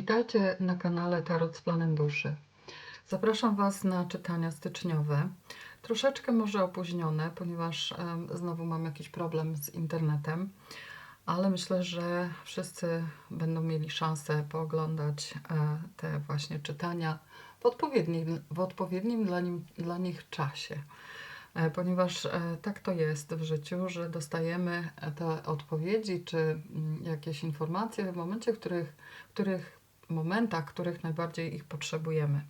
Witajcie na kanale Tarot z Planem Duszy. Zapraszam Was na czytania styczniowe. Troszeczkę może opóźnione, ponieważ znowu mam jakiś problem z internetem, ale myślę, że wszyscy będą mieli szansę pooglądać e, te właśnie czytania w odpowiednim, w odpowiednim dla, nim, dla nich czasie. E, Ponieważ e, tak to jest w życiu, że dostajemy te odpowiedzi czy mm, jakieś informacje w momencie, w których, w których momentach, których najbardziej ich potrzebujemy.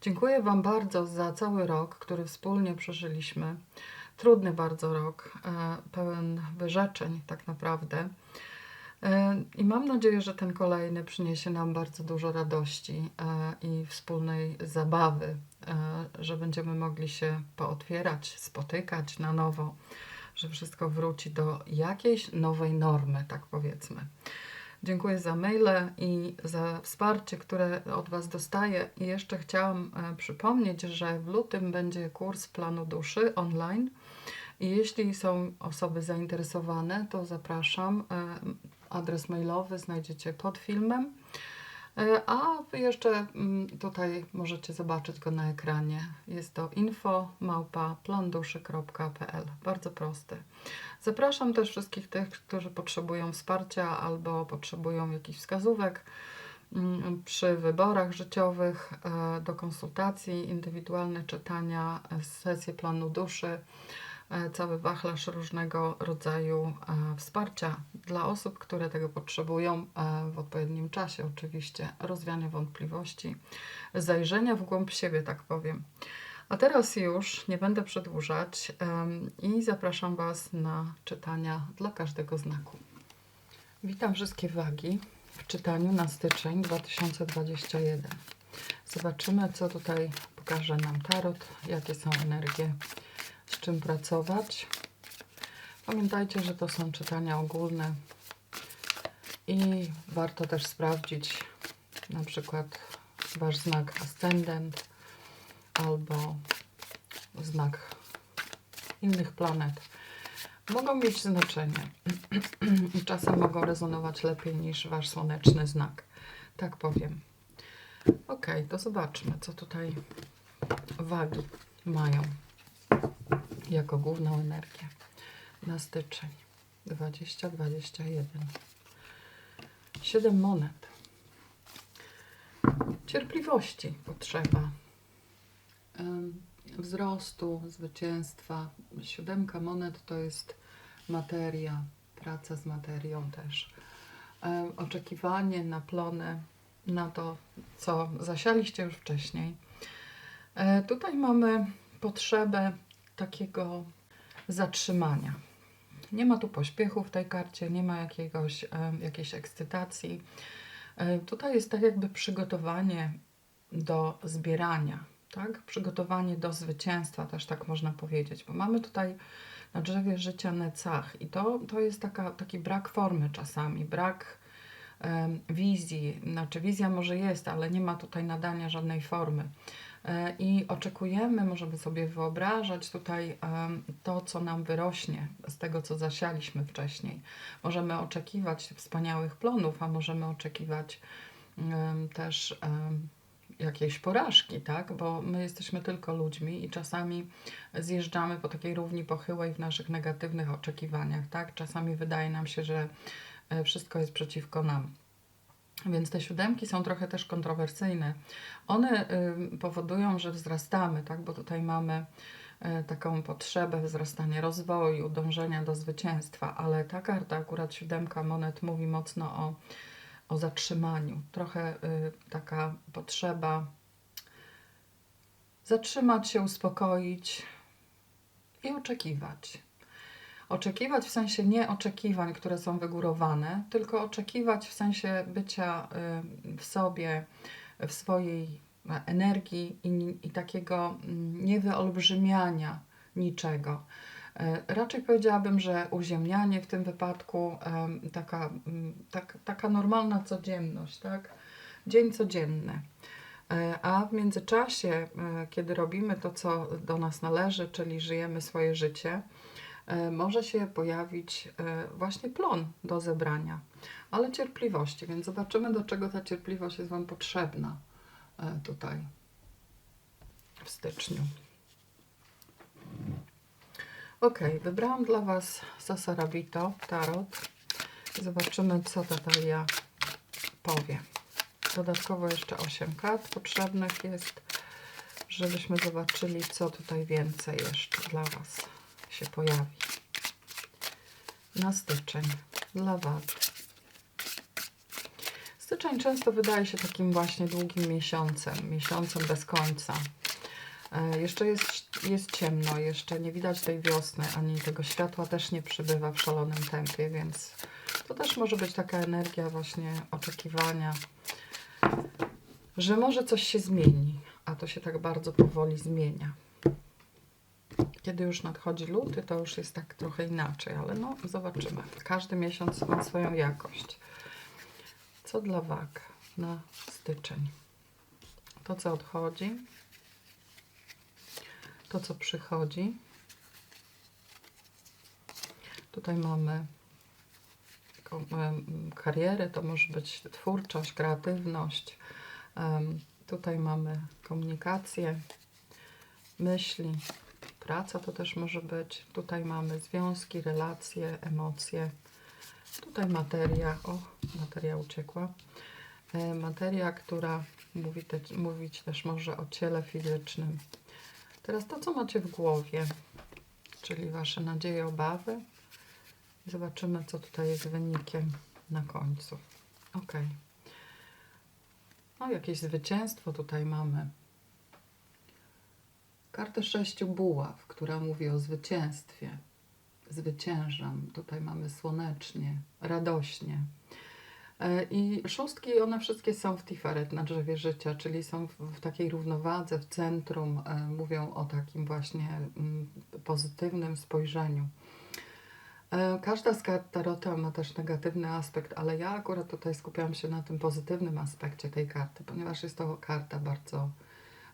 Dziękuję Wam bardzo za cały rok, który wspólnie przeżyliśmy. Trudny bardzo rok, e, pełen wyrzeczeń, tak naprawdę. E, I mam nadzieję, że ten kolejny przyniesie nam bardzo dużo radości e, i wspólnej zabawy, że będziemy mogli się pootwierać, spotykać na nowo, że wszystko wróci do jakiejś nowej normy, tak powiedzmy. Dziękuję za maile i za wsparcie, które od Was dostaję. I jeszcze chciałam e, przypomnieć, że w lutym będzie kurs planu duszy online. I jeśli są osoby zainteresowane, to zapraszam. E, Adres mailowy znajdziecie pod filmem. E, A jeszcze mm, tutaj możecie zobaczyć go na ekranie. Jest to info małpa planduszy.pl. Bardzo prosty. Zapraszam też wszystkich tych, którzy potrzebują wsparcia albo potrzebują jakichś wskazówek mm, przy wyborach życiowych e, do konsultacji, indywidualne czytania, e, sesje planu duszy, cały wachlarz różnego rodzaju e, wsparcia dla osób, które tego potrzebują e, w odpowiednim czasie, oczywiście, rozwiania wątpliwości, zajrzenia w głąb siebie, tak powiem. A teraz już nie będę przedłużać i zapraszam Was na czytania dla każdego znaku. Witam wszystkie wagi w czytaniu na styczeń 2021. Zobaczymy, co tutaj pokaże nam tarot, jakie są energie, z czym pracować. Pamiętajcie, że to są czytania ogólne i warto też sprawdzić na przykład Wasz znak ascendent albo znak innych planet. Mogą mieć znaczenie i czasem mogą rezonować lepiej niż Wasz słoneczny znak. Tak powiem. Ok, to zobaczmy, co tutaj wagi mają jako główną energię na styczeń 2021. Siedem monet. Cierpliwości potrzeba. Wzrostu, zwycięstwa. Siódemka monet to jest materia, praca z materią też. Oczekiwanie na plony, na to, co zasialiście już wcześniej. E, Tutaj mamy potrzebę takiego zatrzymania. Nie ma tu pośpiechu w tej karcie, nie ma jakiegoś, e, jakiejś ekscytacji. E, Tutaj jest tak jakby przygotowanie do zbierania, tak? Przygotowanie do zwycięstwa, też tak można powiedzieć, bo mamy tutaj na drzewie życia necach i to, to jest taka, taki brak formy czasami, brak wizji, znaczy wizja może jest, ale nie ma tutaj nadania żadnej formy. E, I oczekujemy, możemy sobie wyobrażać tutaj to, co nam wyrośnie z tego, co zasialiśmy wcześniej. Możemy oczekiwać wspaniałych plonów, a możemy oczekiwać też jakiejś porażki, tak? Bo my jesteśmy tylko ludźmi i czasami zjeżdżamy po takiej równi pochyłej w naszych negatywnych oczekiwaniach, tak? Czasami wydaje nam się, że e, wszystko jest przeciwko nam. Więc te siódemki są trochę też kontrowersyjne. One ym, powodują, że wzrastamy, tak? Bo tutaj mamy e, taką potrzebę wzrastania rozwoju, dążenia do zwycięstwa, ale ta karta, akurat siódemka monet, mówi mocno o, o zatrzymaniu. Trochę y, taka potrzeba zatrzymać się, uspokoić i oczekiwać. Oczekiwać w sensie nie oczekiwań, które są wygórowane, tylko oczekiwać w sensie bycia y, w sobie, w swojej energii i, i takiego mm, niewyolbrzymiania niczego. E, Raczej powiedziałabym, że uziemnianie w tym wypadku, taka, mm, tak, taka normalna codzienność, tak? Dzień codzienny. E, A w międzyczasie, e, kiedy robimy to, co do nas należy, czyli żyjemy swoje życie, e, może się pojawić e, właśnie plon do zebrania, ale cierpliwości, więc zobaczymy, do czego ta cierpliwość jest Wam potrzebna e, tutaj w styczniu. Ok, wybrałam dla Was Sasarabito Tarot zobaczymy, co ta talia powie. Dodatkowo jeszcze 8 kart potrzebnych jest, żebyśmy zobaczyli, co tutaj więcej jeszcze dla Was się pojawi. Na styczeń dla Was. Styczeń często wydaje się takim właśnie długim miesiącem, miesiącem bez końca. E, Jeszcze jest, jest ciemno, jeszcze nie widać tej wiosny, ani tego światła też nie przybywa w szalonym tempie, więc to też może być taka energia właśnie oczekiwania, że może coś się zmieni, a to się tak bardzo powoli zmienia. Kiedy już nadchodzi luty, to już jest tak trochę inaczej, ale no zobaczymy. Każdy miesiąc ma swoją jakość. Co dla wag na styczeń? To, co odchodzi, to, co przychodzi. Tutaj mamy karierę, to może być twórczość, kreatywność. Tutaj mamy komunikację, myśli, praca to też może być. Tutaj mamy związki, relacje, emocje. Tutaj materia, o, materia uciekła. E, Materia, która mówi te, mówić też może o ciele fizycznym. Teraz to, co macie w głowie, czyli Wasze nadzieje, obawy. Zobaczymy, co tutaj jest wynikiem na końcu. Ok. No, jakieś zwycięstwo tutaj mamy. Kartę sześciu buław, która mówi o zwycięstwie. Zwyciężam. Tutaj mamy słonecznie, radośnie. E, I szóstki, one wszystkie są w Tiferet na drzewie życia, czyli są w, takiej równowadze, w centrum. E, Mówią o takim właśnie mm, pozytywnym spojrzeniu. E, Każda z kart Tarota ma też negatywny aspekt, ale ja akurat tutaj skupiam się na tym pozytywnym aspekcie tej karty, ponieważ jest to karta bardzo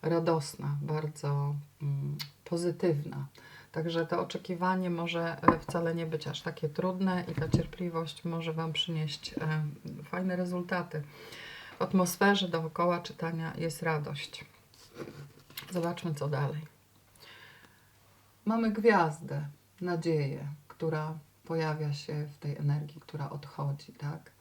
radosna, bardzo mm, pozytywna. Także to oczekiwanie może e, wcale nie być aż takie trudne i ta cierpliwość może Wam przynieść e, fajne rezultaty. W atmosferze dookoła czytania jest radość. Zobaczmy, co dalej. Mamy gwiazdę, nadzieję, która pojawia się w tej energii, która odchodzi, tak?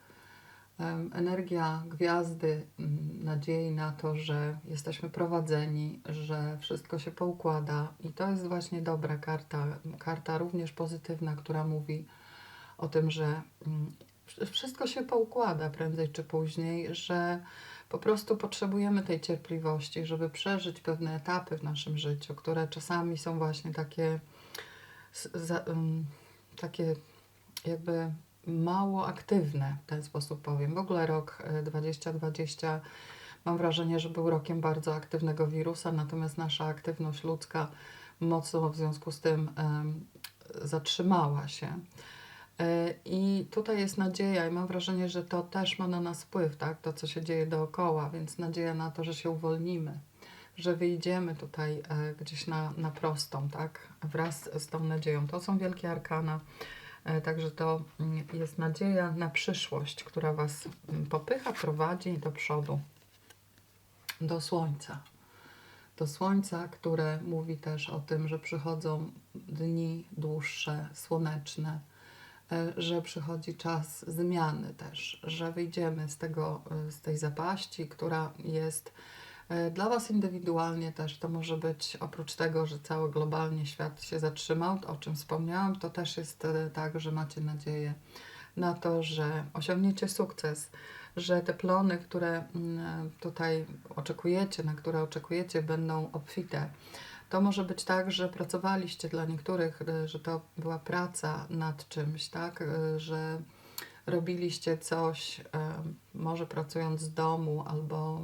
Energia gwiazdy, mm, nadziei na to, że jesteśmy prowadzeni, że wszystko się poukłada i to jest właśnie dobra karta, karta również pozytywna, która mówi o tym, że mm, wsz- wszystko się poukłada prędzej czy później, że po prostu potrzebujemy tej cierpliwości, żeby przeżyć pewne etapy w naszym życiu, które czasami są właśnie takie, ym, takie jakby mało aktywne, w ten sposób powiem. W ogóle rok e, 2020 mam wrażenie, że był rokiem bardzo aktywnego wirusa, natomiast nasza aktywność ludzka mocno w związku z tym zatrzymała się. E, I tutaj jest nadzieja, i mam wrażenie, że to też ma na nas wpływ, tak? To, co się dzieje dookoła, więc nadzieja na to, że się uwolnimy, że wyjdziemy tutaj e, gdzieś na, na prostą, tak? Wraz z tą nadzieją. To są wielkie arkana. E, Także to mm, jest nadzieja na przyszłość, która Was mm, popycha, prowadzi do przodu, do słońca. Do słońca, które mówi też o tym, że przychodzą dni dłuższe, słoneczne, e, że przychodzi czas zmiany też, że wyjdziemy z, tego, e, z tej zapaści, która jest dla Was indywidualnie też. To może być oprócz tego, że cały globalnie świat się zatrzymał, o czym wspomniałam, to też jest e, tak, że macie nadzieję na to, że osiągniecie sukces, że te plony, które mm, tutaj oczekujecie, na które oczekujecie, będą obfite. To może być tak, że pracowaliście dla niektórych, e, że to była praca nad czymś, tak, e, że robiliście coś, e, może pracując z domu, albo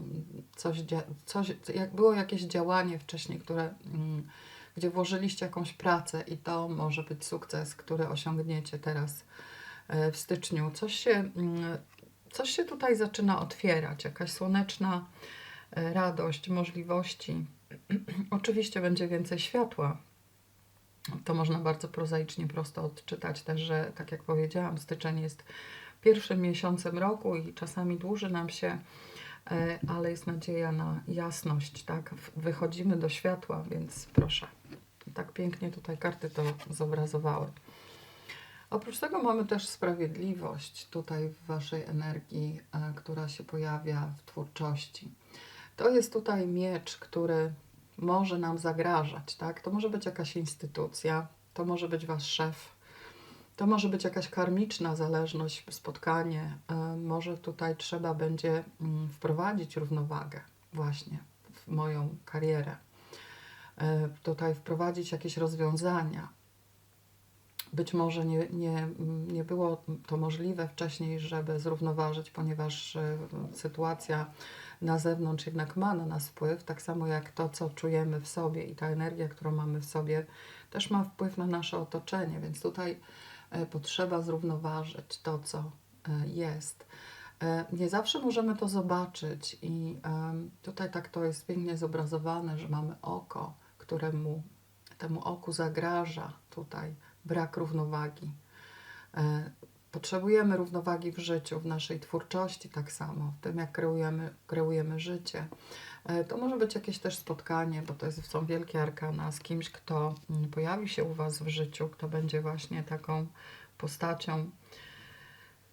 coś, coś jak było jakieś działanie wcześniej, które, mm, gdzie włożyliście jakąś pracę i to może być sukces, który osiągniecie teraz e, w styczniu. Coś się, mm, coś się tutaj zaczyna otwierać, jakaś słoneczna e, radość, możliwości. Oczywiście będzie więcej światła To można bardzo prozaicznie, prosto odczytać też, że tak jak powiedziałam, styczeń jest pierwszym miesiącem roku i czasami dłuży nam się, e, ale jest nadzieja na jasność, tak? Wychodzimy do światła, więc proszę. Tak pięknie tutaj karty to zobrazowały. Oprócz tego mamy też sprawiedliwość tutaj w Waszej energii, e, która się pojawia w twórczości. To jest tutaj miecz, który może nam zagrażać, tak? To może być jakaś instytucja, to może być Wasz szef, to może być jakaś karmiczna zależność, spotkanie. e, Może tutaj trzeba będzie mm, wprowadzić równowagę właśnie w moją karierę. E, Tutaj wprowadzić jakieś rozwiązania. Być może nie, nie, nie było to możliwe wcześniej, żeby zrównoważyć, ponieważ e, sytuacja na zewnątrz jednak ma na nas wpływ, tak samo jak to, co czujemy w sobie i ta energia, którą mamy w sobie, też ma wpływ na nasze otoczenie, więc tutaj e, potrzeba zrównoważyć to, co e, jest. E, Nie zawsze możemy to zobaczyć i tutaj tak to jest pięknie zobrazowane, że mamy oko, któremu temu oku zagraża tutaj brak równowagi. E, Potrzebujemy równowagi w życiu, w naszej twórczości tak samo, w tym jak kreujemy, kreujemy życie. E, To może być jakieś też spotkanie, bo to jest, są wielkie arkana z kimś, kto mm, pojawi się u Was w życiu, kto będzie właśnie taką postacią,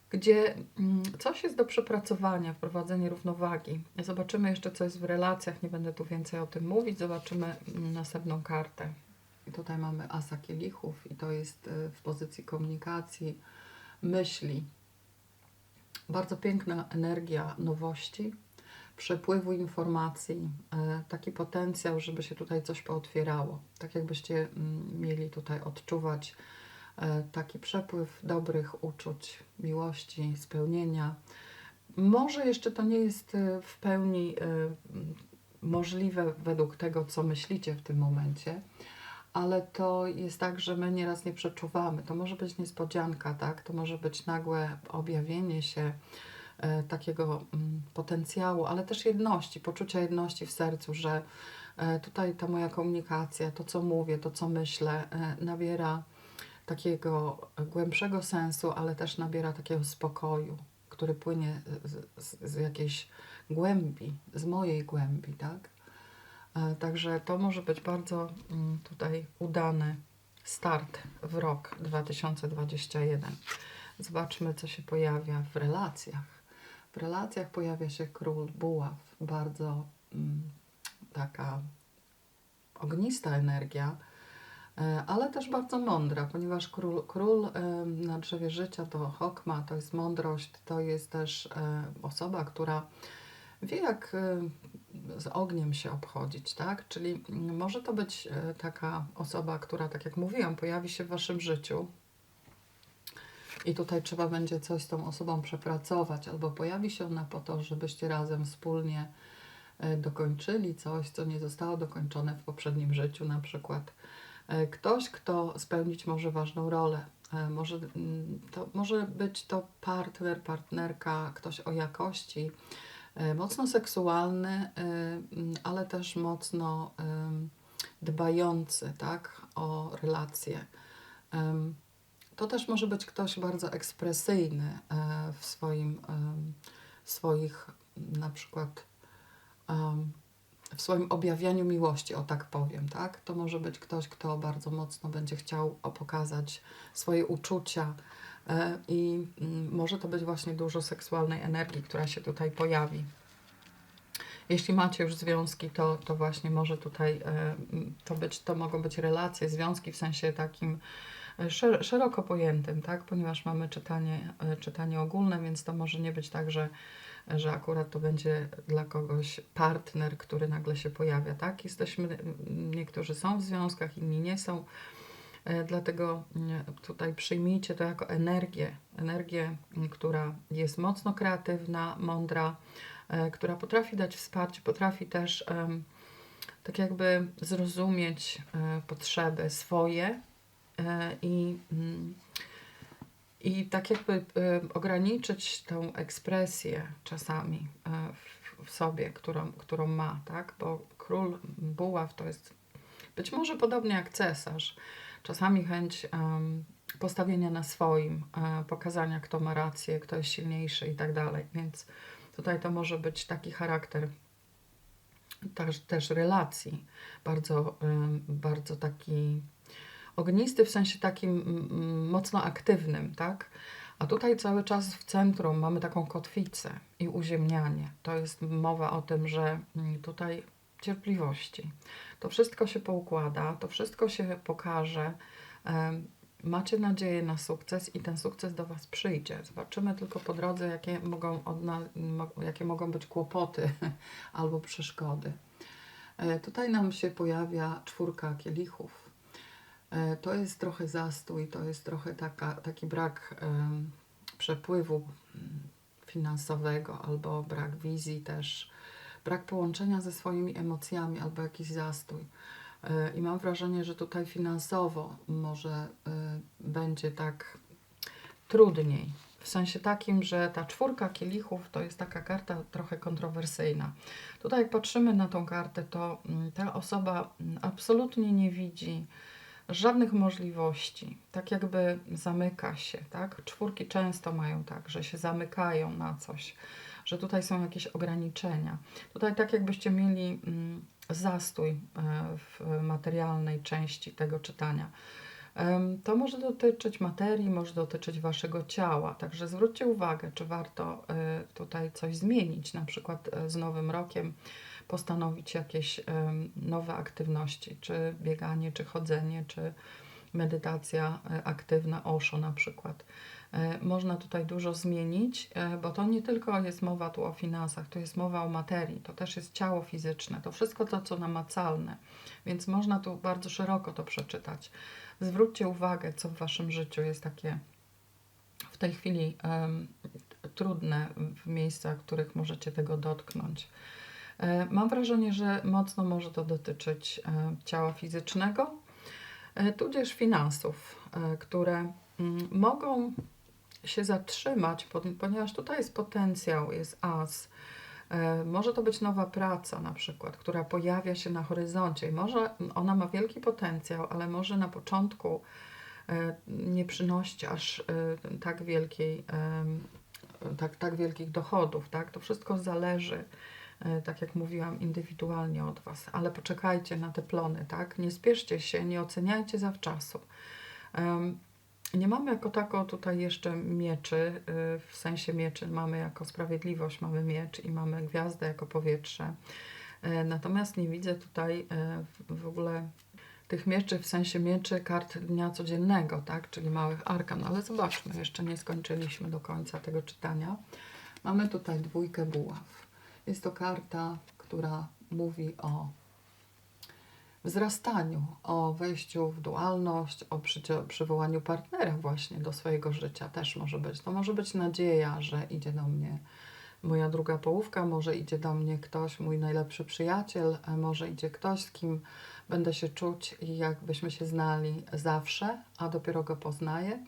gdzie mm, coś jest do przepracowania, wprowadzenie równowagi. Zobaczymy jeszcze, co jest w relacjach, nie będę tu więcej o tym mówić, zobaczymy mm, następną kartę. I tutaj mamy asa kielichów i to jest y, w pozycji komunikacji, myśli. Bardzo piękna energia nowości, przepływu informacji, e, taki potencjał, żeby się tutaj coś pootwierało. Tak jakbyście mm, mieli tutaj odczuwać e, taki przepływ dobrych uczuć, miłości, spełnienia. Może jeszcze to nie jest e, w pełni możliwe według tego, co myślicie w tym momencie, ale to jest tak, że my nieraz nie przeczuwamy. To może być niespodzianka, tak? To może być nagłe objawienie się e, takiego mm, potencjału, ale też jedności, poczucia jedności w sercu, że e, tutaj ta moja komunikacja, to co mówię, to co myślę, e, nabiera takiego głębszego sensu, ale też nabiera takiego spokoju, który płynie z, z, z jakiejś głębi, z mojej głębi, tak? E, Także to może być bardzo mm, tutaj udany start w rok 2021. Zobaczmy, co się pojawia w relacjach. W relacjach pojawia się król buław, bardzo mm, taka ognista energia, e, ale też bardzo mądra, ponieważ król, król em, na drzewie życia to hokma, to jest mądrość, to jest też e, osoba, która wie, jak e, z ogniem się obchodzić, tak? Czyli może to być e, taka osoba, która, tak jak mówiłam, pojawi się w waszym życiu i tutaj trzeba będzie coś z tą osobą przepracować, albo pojawi się ona po to, żebyście razem wspólnie e, dokończyli coś, co nie zostało dokończone w poprzednim życiu, na przykład e, ktoś, kto spełnić może ważną rolę. Może, mm, to, może być to partner, partnerka, ktoś o jakości, mocno seksualny, e, ale też mocno dbający tak, o relacje. To też może być ktoś bardzo ekspresyjny e, w swoim, em, swoich na przykład w swoim objawianiu miłości, o tak powiem, tak? To może być ktoś, kto bardzo mocno będzie chciał pokazać swoje uczucia e, i mm, może to być właśnie dużo seksualnej energii, która się tutaj pojawi. Jeśli macie już związki, to, to właśnie może tutaj e, to być, to mogą być relacje, związki w sensie takim e, szer- szeroko pojętym, tak? Ponieważ mamy czytanie, e, czytanie ogólne, więc to może nie być tak, że że akurat to będzie dla kogoś partner, który nagle się pojawia, tak? Jesteśmy, niektórzy są w związkach, inni nie są, e, dlatego m, tutaj przyjmijcie to jako energię, energię, m, która jest mocno kreatywna, mądra, e, która potrafi dać wsparcie, potrafi też tak jakby zrozumieć e, potrzeby swoje e, i mm, i tak jakby ograniczyć tą ekspresję czasami w sobie, którą, którą ma, tak? Bo król buław to jest być może podobnie jak cesarz. Czasami chęć postawienia na swoim, e, pokazania, kto ma rację, kto jest silniejszy i tak dalej. Więc tutaj to może być taki charakter też, też relacji, bardzo, bardzo taki ognisty, w sensie takim mocno aktywnym, tak? A tutaj cały czas w centrum mamy taką kotwicę i uziemnianie. To jest mowa o tym, że mm, tutaj cierpliwości. To wszystko się poukłada, to wszystko się pokaże. Macie nadzieję na sukces i ten sukces do Was przyjdzie. Zobaczymy tylko po drodze, jakie mogą, jakie mogą być kłopoty albo przeszkody. E, Tutaj nam się pojawia czwórka kielichów. E, To jest trochę zastój, to jest trochę taka, taki brak przepływu mm, finansowego albo brak wizji też, brak połączenia ze swoimi emocjami albo jakiś zastój. E, I mam wrażenie, że tutaj finansowo może e, będzie tak trudniej. W sensie takim, że ta czwórka kielichów to jest taka karta trochę kontrowersyjna. Tutaj jak patrzymy na tą kartę, to mm, ta osoba mm, absolutnie nie widzi żadnych możliwości. Tak jakby zamyka się, tak? Czwórki często mają tak, że się zamykają na coś, że tutaj są jakieś ograniczenia. Tutaj tak jakbyście mieli mm, zastój e, w materialnej części tego czytania. To może dotyczyć materii, może dotyczyć waszego ciała, także zwróćcie uwagę, czy warto e, tutaj coś zmienić, na przykład e, z Nowym Rokiem postanowić jakieś nowe aktywności, czy bieganie, czy chodzenie, czy medytacja aktywna, osho na przykład. E, Można tutaj dużo zmienić, e, bo to nie tylko jest mowa tu o finansach, to jest mowa o materii, to też jest ciało fizyczne, to wszystko to, co namacalne, więc można tu bardzo szeroko to przeczytać. Zwróćcie uwagę, co w Waszym życiu jest takie w tej chwili em, trudne w miejscach, w których możecie tego dotknąć. E, Mam wrażenie, że mocno może to dotyczyć ciała fizycznego, tudzież finansów, które mm, mogą się zatrzymać, ponieważ tutaj jest potencjał, jest as. E, Może to być nowa praca na przykład, która pojawia się na horyzoncie i może ona ma wielki potencjał, ale może na początku e, nie przynosić aż e, tak wielkiej, tak, tak wielkich dochodów, tak? To wszystko zależy, tak jak mówiłam, indywidualnie od Was, ale poczekajcie na te plony, tak? Nie spieszcie się, nie oceniajcie zawczasu. Nie mamy jako tako tutaj jeszcze mieczy, y, w sensie mieczy mamy jako sprawiedliwość, mamy miecz i mamy gwiazdę jako powietrze. E, Natomiast nie widzę tutaj w- w ogóle tych mieczy, w sensie mieczy kart dnia codziennego, tak, czyli małych arkan, ale zobaczmy, jeszcze nie skończyliśmy do końca tego czytania. Mamy tutaj dwójkę buław. Jest to karta, która mówi o wzrastaniu, o wejściu w dualność, o przywołaniu partnera właśnie do swojego życia też może być. To może być nadzieja, że idzie do mnie moja druga połówka, może idzie do mnie ktoś, mój najlepszy przyjaciel, a może idzie ktoś, z kim będę się czuć i jakbyśmy się znali zawsze, a dopiero go poznaję.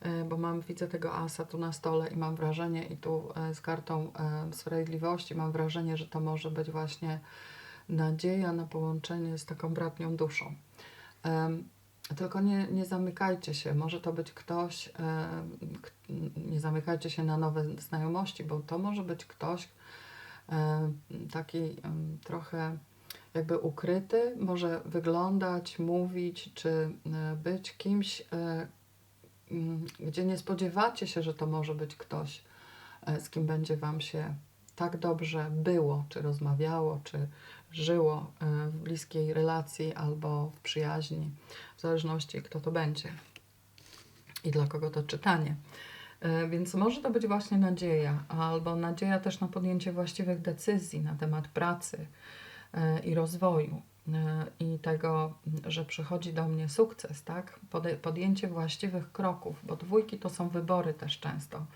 E, Bo mam, widzę tego asa tu na stole i mam wrażenie, i tu e, z kartą e, sprawiedliwości, mam wrażenie, że to może być właśnie nadzieja na połączenie z taką bratnią duszą. Tylko nie, nie zamykajcie się, może to być ktoś, nie zamykajcie się na nowe znajomości, bo to może być ktoś taki trochę jakby ukryty, może wyglądać, mówić, czy e, być kimś, e, gdzie nie spodziewacie się, że to może być ktoś, e, z kim będzie Wam się tak dobrze było, czy rozmawiało, czy żyło e, w bliskiej relacji albo w przyjaźni, w zależności kto to będzie i dla kogo to czytanie. E, Więc może to być właśnie nadzieja, albo nadzieja też na podjęcie właściwych decyzji na temat pracy e, i rozwoju i tego, że przychodzi do mnie sukces, tak? Podjęcie właściwych kroków, bo dwójki to są wybory też często.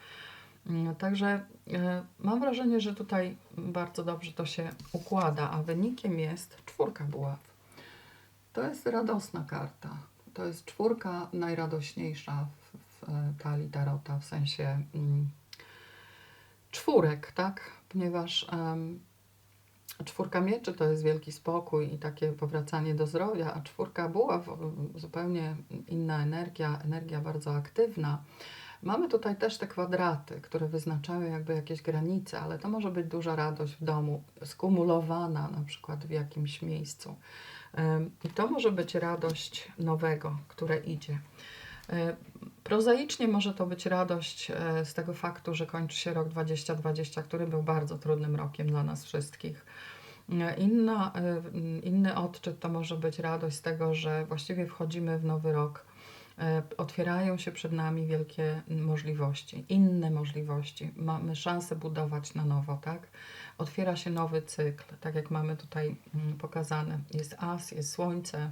Także e, mam wrażenie, że tutaj bardzo dobrze to się układa, a wynikiem jest czwórka buław. To jest radosna karta. To jest czwórka najradośniejsza w, w e, talii tarota, w sensie mm, czwórek, tak? Ponieważ em, Czwórka mieczy to jest wielki spokój i takie powracanie do zdrowia, a czwórka buław zupełnie inna energia, energia bardzo aktywna. Mamy tutaj też te kwadraty, które wyznaczają jakby jakieś granice, ale to może być duża radość w domu, skumulowana na przykład w jakimś miejscu. I to może być radość nowego, które idzie. E, prozaicznie może to być radość e, z tego faktu, że kończy się rok 2020, który był bardzo trudnym rokiem dla nas wszystkich. E, inna, inny odczyt to może być radość z tego, że właściwie wchodzimy w nowy rok. Otwierają się przed nami wielkie możliwości, inne możliwości. Mamy szansę budować na nowo, tak? Otwiera się nowy cykl, tak jak mamy tutaj mm, pokazane. Jest as, jest słońce,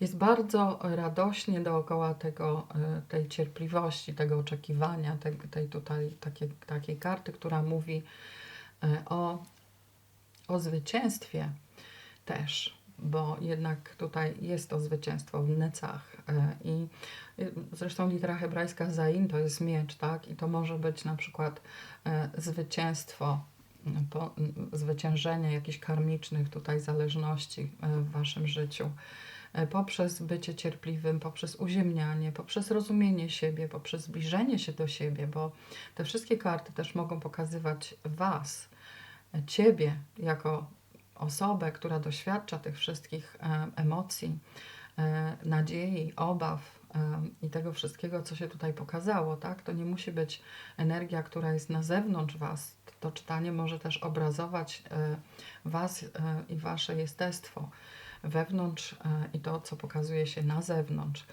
jest bardzo radośnie dookoła tego, e, tej cierpliwości, tego oczekiwania, tej, tej tutaj takiej, takiej karty, która mówi e, o, o zwycięstwie też, bo jednak tutaj jest to zwycięstwo w necach e, i zresztą litera hebrajska zain to jest miecz, tak? I to może być na przykład zwycięstwo po, zwyciężenie jakichś karmicznych tutaj zależności w waszym życiu. E, poprzez bycie cierpliwym, poprzez uziemnianie, poprzez rozumienie siebie, poprzez zbliżenie się do siebie, bo te wszystkie karty też mogą pokazywać Was, e, Ciebie jako osobę, która doświadcza tych wszystkich e, emocji, nadziei, obaw i tego wszystkiego, co się tutaj pokazało, tak? To nie musi być energia, która jest na zewnątrz Was. To czytanie może też obrazować Was i Wasze jestestwo wewnątrz e, i to, co pokazuje się na zewnątrz.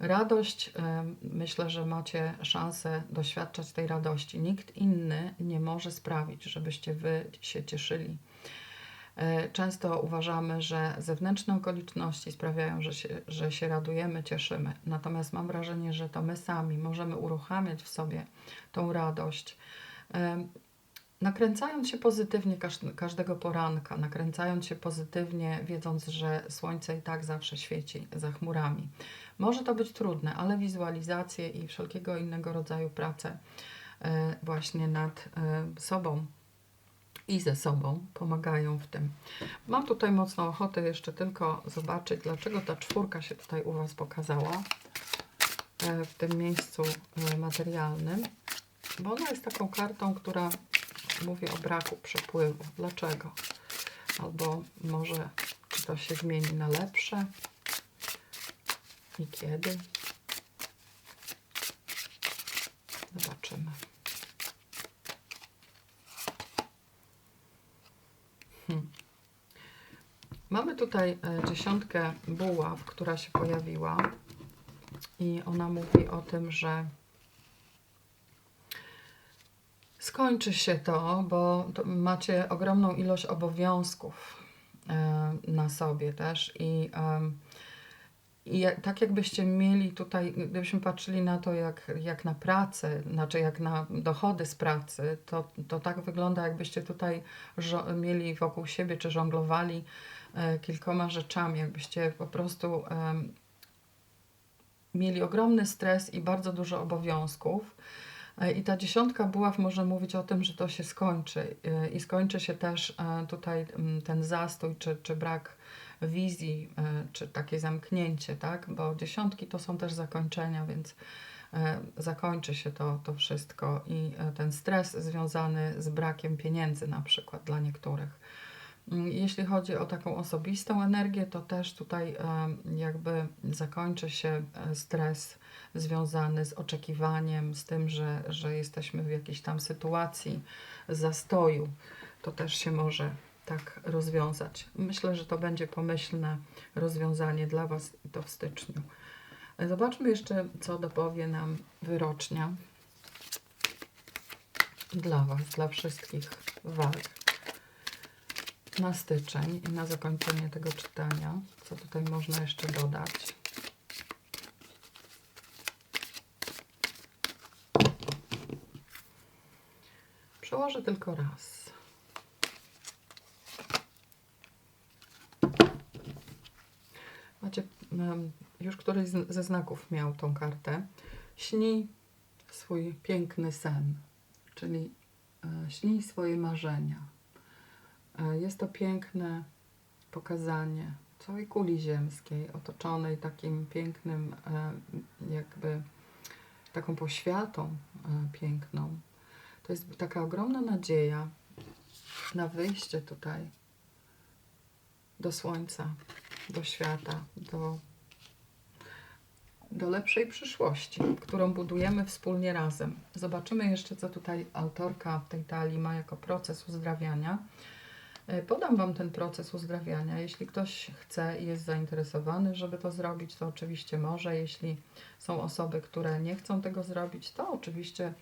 Radość, e, myślę, że macie szansę doświadczać tej radości. Nikt inny nie może sprawić, żebyście wy się cieszyli. E, często uważamy, że zewnętrzne okoliczności sprawiają, że się, że się radujemy, cieszymy. Natomiast mam wrażenie, że to my sami możemy uruchamiać w sobie tą radość nakręcając się pozytywnie każdego poranka, nakręcając się pozytywnie, wiedząc, że słońce i tak zawsze świeci za chmurami. Może to być trudne, ale wizualizacje i wszelkiego innego rodzaju prace e, właśnie nad e, sobą i ze sobą pomagają w tym. Mam tutaj mocną ochotę jeszcze tylko zobaczyć, dlaczego ta czwórka się tutaj u Was pokazała e, w tym miejscu materialnym, bo ona jest taką kartą, która Mówię o braku przepływu. Dlaczego? Albo może czy to się zmieni na lepsze i kiedy? Zobaczymy. Hmm. Mamy tutaj e, dziesiątkę buław, która się pojawiła i ona mówi o tym, że skończy się to, bo macie ogromną ilość obowiązków e, na sobie też i, i tak jakbyście mieli tutaj, gdybyśmy patrzyli na to jak, jak na pracę, znaczy jak na dochody z pracy, to, to tak wygląda jakbyście tutaj mieli wokół siebie czy żonglowali kilkoma rzeczami, jakbyście po prostu mieli ogromny stres i bardzo dużo obowiązków E, I ta dziesiątka buław może mówić o tym, że to się skończy e, i skończy się też e, tutaj ten zastój, czy, czy brak wizji, czy takie zamknięcie, tak? Bo dziesiątki to są też zakończenia, więc zakończy się to, to wszystko i ten stres związany z brakiem pieniędzy na przykład dla niektórych. Jeśli chodzi o taką osobistą energię, to też tutaj jakby zakończy się stres związany z oczekiwaniem, z tym, że, że jesteśmy w jakiejś tam sytuacji zastoju. To też się może tak rozwiązać. Myślę, że to będzie pomyślne rozwiązanie dla Was to w styczniu. Zobaczmy jeszcze, co dopowie nam wyrocznia dla Was, dla wszystkich wag na styczeń i na zakończenie tego czytania. Co tutaj można jeszcze dodać? Przełożę tylko raz. Macie, już któryś ze znaków miał tą kartę. Śni swój piękny sen, czyli e, śni swoje marzenia. E, Jest to piękne pokazanie całej kuli ziemskiej, otoczonej takim pięknym, e, jakby taką poświatą e, piękną. To jest taka ogromna nadzieja na wyjście tutaj do słońca, do świata, do, do lepszej przyszłości, którą budujemy wspólnie razem. Zobaczymy jeszcze, co tutaj autorka tej talii ma jako proces uzdrawiania. E, Podam Wam ten proces uzdrawiania. Jeśli ktoś chce i jest zainteresowany, żeby to zrobić, to oczywiście może. Jeśli są osoby, które nie chcą tego zrobić, to oczywiście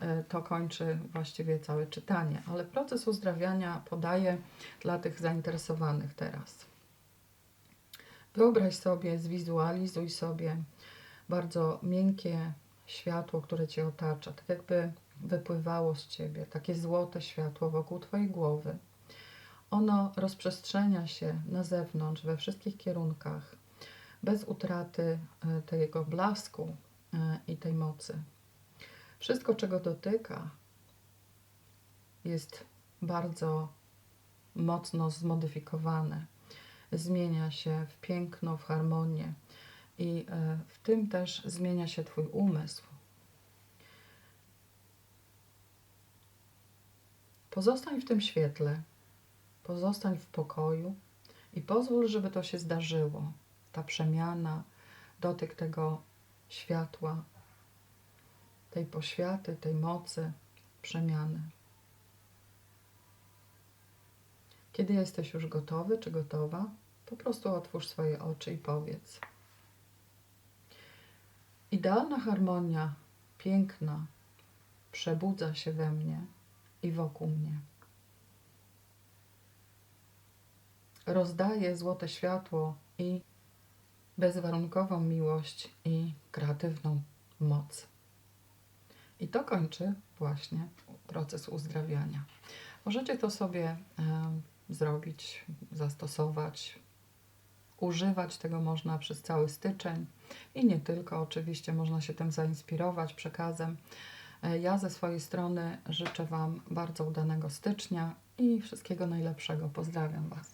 e, to kończy właściwie całe czytanie. Ale proces uzdrawiania podaję dla tych zainteresowanych teraz. Wyobraź sobie, zwizualizuj sobie bardzo miękkie światło, które Cię otacza, tak jakby wypływało z Ciebie, takie złote światło wokół Twojej głowy. Ono rozprzestrzenia się na zewnątrz, we wszystkich kierunkach, bez utraty e, tego blasku e, i tej mocy. Wszystko, czego dotyka, jest bardzo mocno zmodyfikowane. Zmienia się w piękno, w harmonię i e, w tym też zmienia się Twój umysł. Pozostań w tym świetle, pozostań w pokoju i pozwól, żeby to się zdarzyło. Ta przemiana, dotyk tego światła, tej poświaty, tej mocy, przemiany. Kiedy jesteś już gotowy czy gotowa, po prostu otwórz swoje oczy i powiedz. Idealna harmonia, piękna, przebudza się we mnie i wokół mnie. Rozdaje złote światło i bezwarunkową miłość i kreatywną moc. I to kończy właśnie proces uzdrawiania. Możecie to sobie e, zrobić, zastosować, używać tego można przez cały styczeń i nie tylko. Oczywiście można się tym zainspirować przekazem. E, Ja ze swojej strony życzę Wam bardzo udanego stycznia i wszystkiego najlepszego. Pozdrawiam Was.